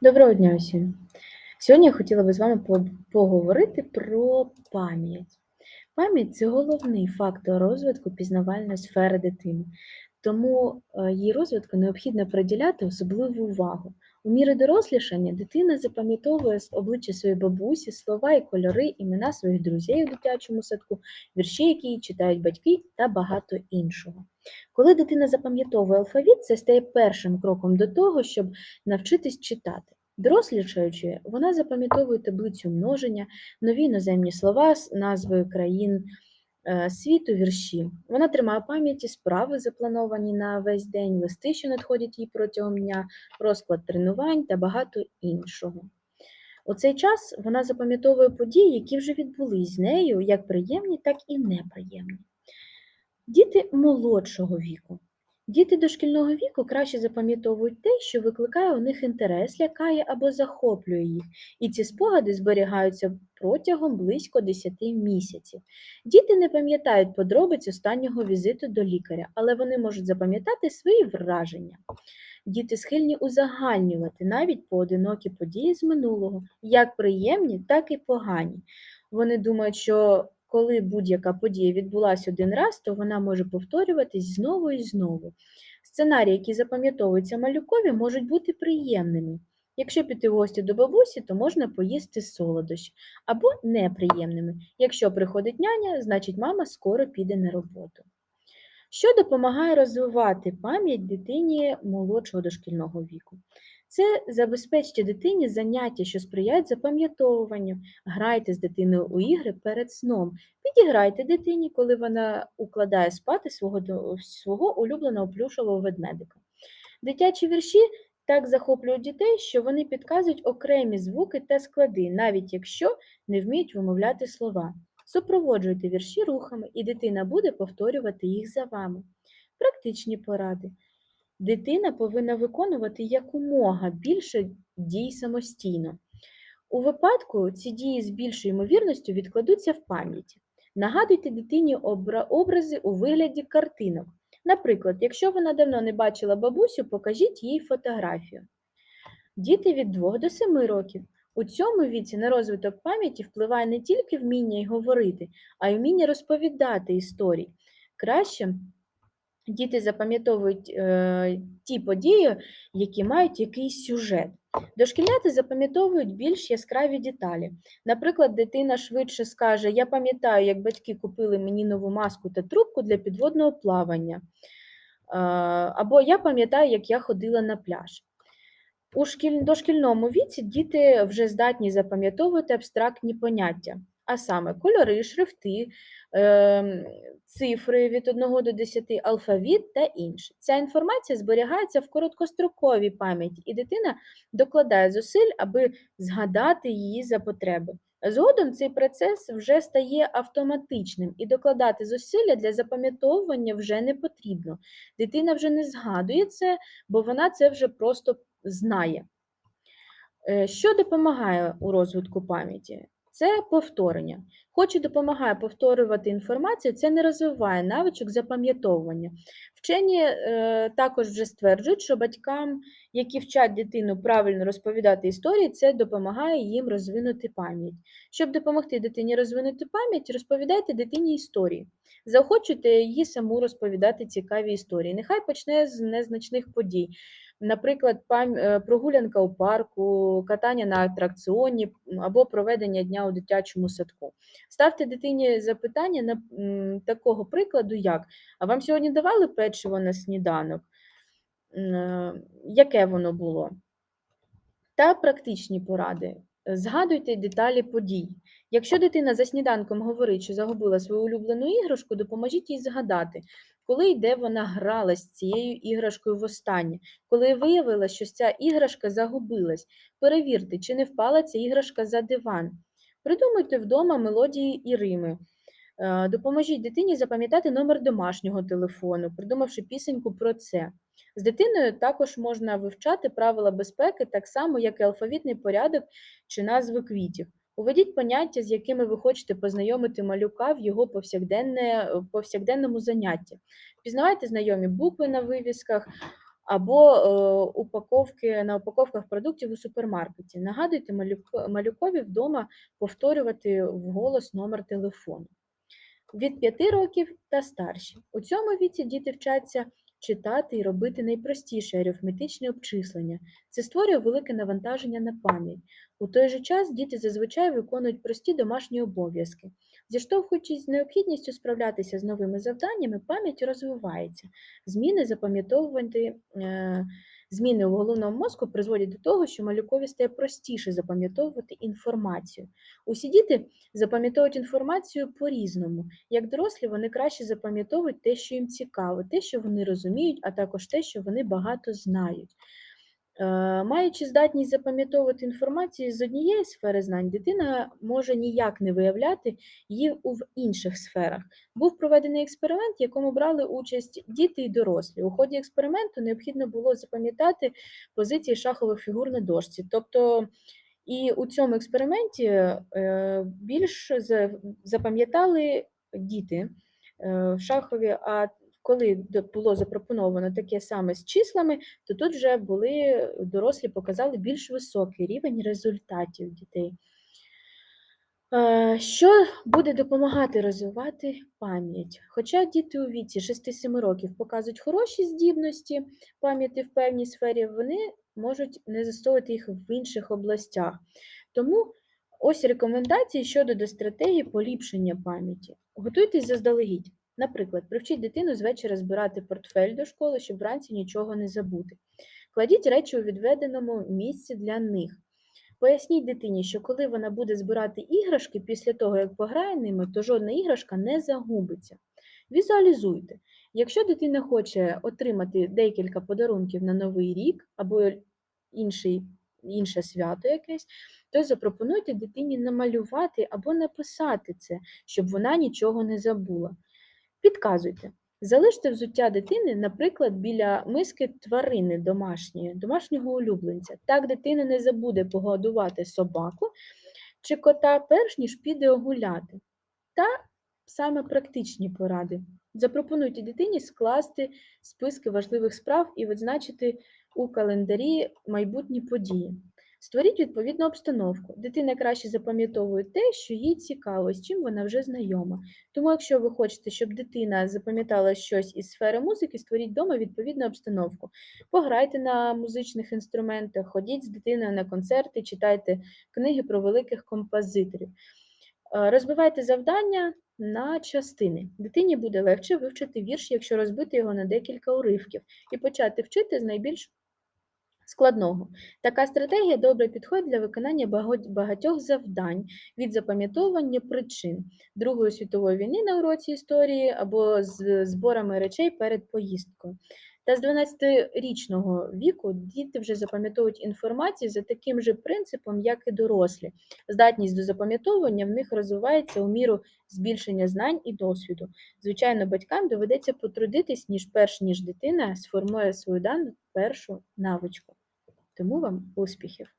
Доброго дня усім! Сьогодні я хотіла би з вами поговорити про пам'ять. Пам'ять це головний фактор розвитку пізнавальної сфери дитини, тому е, її розвитку необхідно приділяти особливу увагу. У мірі дорослішання дитина запам'ятовує з обличчя своєї бабусі, слова і кольори, імена своїх друзей у дитячому садку, вірші, які читають батьки та багато іншого. Коли дитина запам'ятовує алфавіт, це стає першим кроком до того, щоб навчитись читати. Дорослішаючи, вона запам'ятовує таблицю множення, нові іноземні слова з назвою країн е, світу, вірші. Вона тримає пам'яті справи, заплановані на весь день, листи, що надходять їй протягом дня, розклад тренувань та багато іншого. У цей час вона запам'ятовує події, які вже відбулись з нею, як приємні, так і неприємні. Діти молодшого віку. Діти дошкільного віку краще запам'ятовують те, що викликає у них інтерес, лякає або захоплює їх, і ці спогади зберігаються протягом близько 10 місяців. Діти не пам'ятають подробиць останнього візиту до лікаря, але вони можуть запам'ятати свої враження. Діти схильні узагальнювати навіть поодинокі події з минулого, як приємні, так і погані. Вони думають, що коли будь-яка подія відбулася один раз, то вона може повторюватись знову і знову. Сценарії, які запам'ятовуються малюкові, можуть бути приємними. Якщо піти в гості до бабусі, то можна поїсти солодощі, або неприємними. Якщо приходить няня, значить мама скоро піде на роботу. Що допомагає розвивати пам'ять дитині молодшого дошкільного віку? Це забезпечте дитині заняття, що сприяють запам'ятовуванню. Грайте з дитиною у ігри перед сном. Підіграйте дитині, коли вона укладає спати свого, свого улюбленого плюшового ведмедика. Дитячі вірші так захоплюють дітей, що вони підказують окремі звуки та склади, навіть якщо не вміють вимовляти слова. Супроводжуйте вірші рухами, і дитина буде повторювати їх за вами. Практичні поради. Дитина повинна виконувати якомога більше дій самостійно. У випадку ці дії з більшою ймовірністю відкладуться в пам'яті. Нагадуйте дитині образи у вигляді картинок. Наприклад, якщо вона давно не бачила бабусю, покажіть їй фотографію. Діти від 2 до 7 років. У цьому віці на розвиток пам'яті впливає не тільки вміння й говорити, а й вміння розповідати історії. Краще діти запам'ятовують е, ті події, які мають якийсь сюжет. Дошкільняти запам'ятовують більш яскраві деталі. Наприклад, дитина швидше скаже: Я пам'ятаю, як батьки купили мені нову маску та трубку для підводного плавання. Е, Або я пам'ятаю, як я ходила на пляж. У шкіль... дошкільному віці діти вже здатні запам'ятовувати абстрактні поняття, а саме кольори, шрифти, ем, цифри від 1 до 10, алфавіт та інше. Ця інформація зберігається в короткостроковій пам'яті, і дитина докладає зусиль, аби згадати її за потреби. Згодом цей процес вже стає автоматичним, і докладати зусилля для запам'ятовування вже не потрібно. Дитина вже не згадує це, бо вона це вже просто знає. Е, Що допомагає у розвитку пам'яті? Це повторення. Хоч допомагає повторювати інформацію, це не розвиває навичок запам'ятовування. Вчені е, також вже стверджують, що батькам, які вчать дитину правильно розповідати історії, це допомагає їм розвинути пам'ять. Щоб допомогти дитині розвинути пам'ять, розповідайте дитині історії. Заохочуйте її саму розповідати цікаві історії. Нехай почне з незначних подій. Наприклад, е, прогулянка у парку, катання на атракціоні або проведення дня у дитячому садку. Ставте дитині запитання на такого прикладу, як А вам сьогодні давали печиво на сніданок? Е, Яке воно було? Та практичні поради. Згадуйте деталі подій. Якщо дитина за сніданком говорить, що загубила свою улюблену іграшку, допоможіть їй згадати, коли і де вона грала з цією іграшкою востаннє, коли виявила, що ця іграшка загубилась. Перевірте, чи не впала ця іграшка за диван. Придумайте вдома мелодії і рими. Е, Допоможіть дитині запам'ятати номер домашнього телефону, придумавши пісеньку про це. З дитиною також можна вивчати правила безпеки, так само, як і алфавітний порядок чи назви квітів. Уведіть поняття, з якими ви хочете познайомити малюка в його повсякденне, повсякденному занятті. Пізнавайте знайомі букви на вивісках або е, упаковки на упаковках продуктів у супермаркеті. Нагадуйте малюк- малюкові вдома повторювати вголос номер телефону. Від 5 років та старші. У цьому віці діти вчаться читати і робити найпростіше арифметичне обчислення. Це створює велике навантаження на пам'ять. У той же час діти зазвичай виконують прості домашні обов'язки. Зіштовхуючись з необхідністю справлятися з новими завданнями, пам'ять розвивається. Зміни запам'ятовувати. Е, Зміни у головному мозку призводять до того, що малюкові стає простіше запам'ятовувати інформацію. Усі діти запам'ятовують інформацію по-різному. Як дорослі, вони краще запам'ятовують те, що їм цікаво, те, що вони розуміють, а також те, що вони багато знають. Е, Маючи здатність запам'ятовувати інформацію з однієї сфери знань, дитина може ніяк не виявляти її в інших сферах. Був проведений експеримент, в якому брали участь діти і дорослі. У ході експерименту необхідно було запам'ятати позиції шахових фігур на дошці. Тобто і у цьому експерименті е, більш запам'ятали діти е, в шахові, а коли було запропоновано таке саме з числами, то тут вже були дорослі показали більш високий рівень результатів дітей. Е, Що буде допомагати розвивати пам'ять? Хоча діти у віці 6-7 років показують хороші здібності пам'яті в певній сфері, вони можуть не застосовувати їх в інших областях. Тому ось рекомендації щодо до стратегії поліпшення пам'яті. Готуйтесь заздалегідь. Наприклад, привчіть дитину з вечора збирати портфель до школи, щоб вранці нічого не забути. Кладіть речі у відведеному місці для них. Поясніть дитині, що коли вона буде збирати іграшки після того, як пограє ними, то жодна іграшка не загубиться. Візуалізуйте. Якщо дитина хоче отримати декілька подарунків на Новий рік або інший, інше свято якесь, то запропонуйте дитині намалювати або написати це, щоб вона нічого не забула. Підказуйте. Залиште взуття дитини, наприклад, біля миски тварини домашньої, домашнього улюбленця. Так дитина не забуде погодувати собаку чи кота, перш ніж піде огуляти. Та саме практичні поради. Запропонуйте дитині скласти списки важливих справ і відзначити у календарі майбутні події. Створіть відповідну обстановку. Дитина краще запам'ятовує те, що їй цікаво, з чим вона вже знайома. Тому, якщо ви хочете, щоб дитина запам'ятала щось із сфери музики, створіть вдома відповідну обстановку. Пограйте на музичних інструментах, ходіть з дитиною на концерти, читайте книги про великих композиторів. Е, Розбивайте завдання на частини. Дитині буде легше вивчити вірш, якщо розбити його на декілька уривків, і почати вчити з найбільш складного. Така стратегія добре підходить для виконання багатьох завдань від запам'ятовування причин Другої світової війни на уроці історії або з зборами речей перед поїздкою. Та з 12-річного віку діти вже запам'ятовують інформацію за таким же принципом, як і дорослі. Здатність до запам'ятовування в них розвивається у міру збільшення знань і досвіду. Звичайно, батькам доведеться потрудитись, ніж перш ніж дитина сформує свою дану першу навичку. Тому вам успіхів!